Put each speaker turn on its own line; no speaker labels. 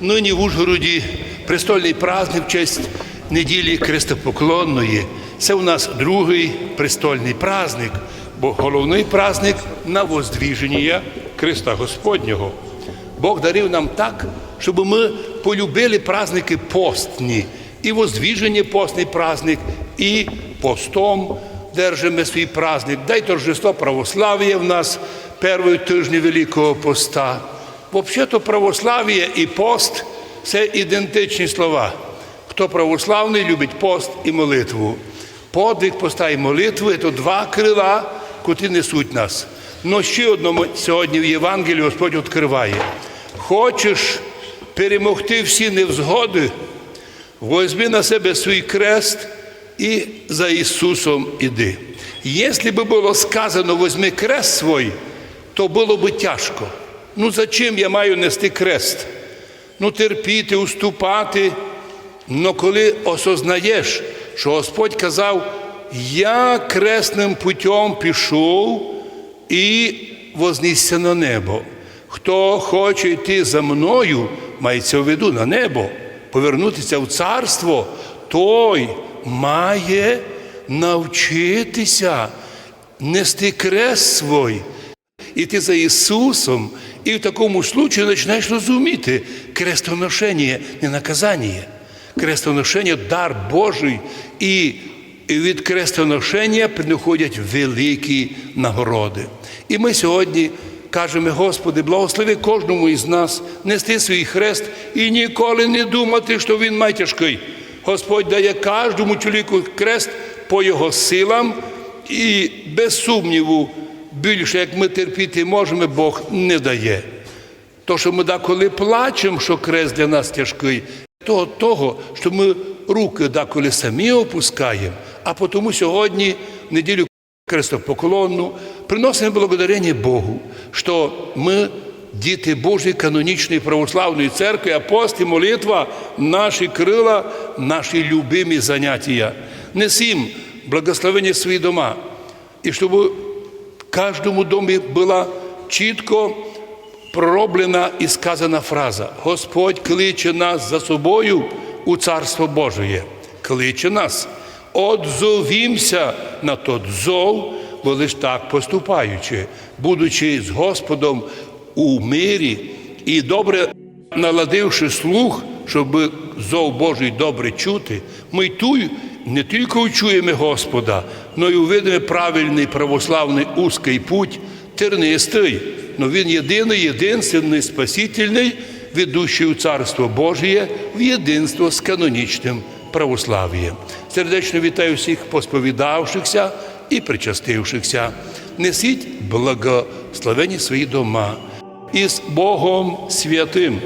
Нині в Ужгороді престольний праздник в честь неділі Христопоклонної. Це у нас другий престольний праздник, бо головний праздник на воздвіження Христа Господнього. Бог дарив нам так, щоб ми полюбили праздники постні. І воздвіження постний праздник, і постом держимо свій праздник. Дай торжество православ'я в нас перший тижні Великого поста. Взагалі-то православ'я і пост це ідентичні слова. Хто православний, любить пост і молитву. Подвиг поста і молитви це два крила, котрі несуть нас. Но ще одному сьогодні в Євангелії Господь відкриває. Хочеш перемогти всі невзгоди, возьми на себе свій крест і за Ісусом іди. Якщо би було сказано, возьми крест свій, то було би тяжко. Ну за чим я маю нести крест? Ну, терпіти, уступати. Но коли осознаєш, що Господь казав, я кресним путем пішов і вознісся на небо. Хто хоче йти за мною, мається в виду на небо, повернутися в царство, той має навчитися нести крест свій іти за Ісусом, і в такому случаю починаєш розуміти крестоношення не наказання. Крестоношення дар Божий, і від крестоношення приходять великі нагороди. І ми сьогодні кажемо, Господи, благослови кожному із нас нести свій хрест і ніколи не думати, що він майтяжкий. Господь дає кожному чоловіку крест по його силам і без сумніву більше, як ми терпіти можемо, Бог не дає. То, що ми деколи плачемо, що крест для нас тяжкий, то того, що ми руки деколи самі опускаємо, а тому сьогодні, в неділю Христопоклонну, приносимо благодарення Богу, що ми діти Божої канонічної православної церкви, а пост і молитва наші крила, наші любимі заняття. Несім благословення свої дома, і щоб в кожному домі була чітко пророблена і сказана фраза: Господь кличе нас за собою у Царство Божие. Кличе нас. Отзовімся на тот зов, бо лиш так поступаючи, будучи з Господом у мирі і добре наладивши слух, щоб зов Божий добре чути, ми ту не тільки чуємо Господа, но й увидимо правильний православний узкий путь, тернистий, но він єдиний, єдинственний, спасительний, ведущий у Царство Божє в єдинство з канонічним православ'ям. Сердечно вітаю всіх посповідавшихся і причастившихся. Несіть благословені свої дома із Богом святим.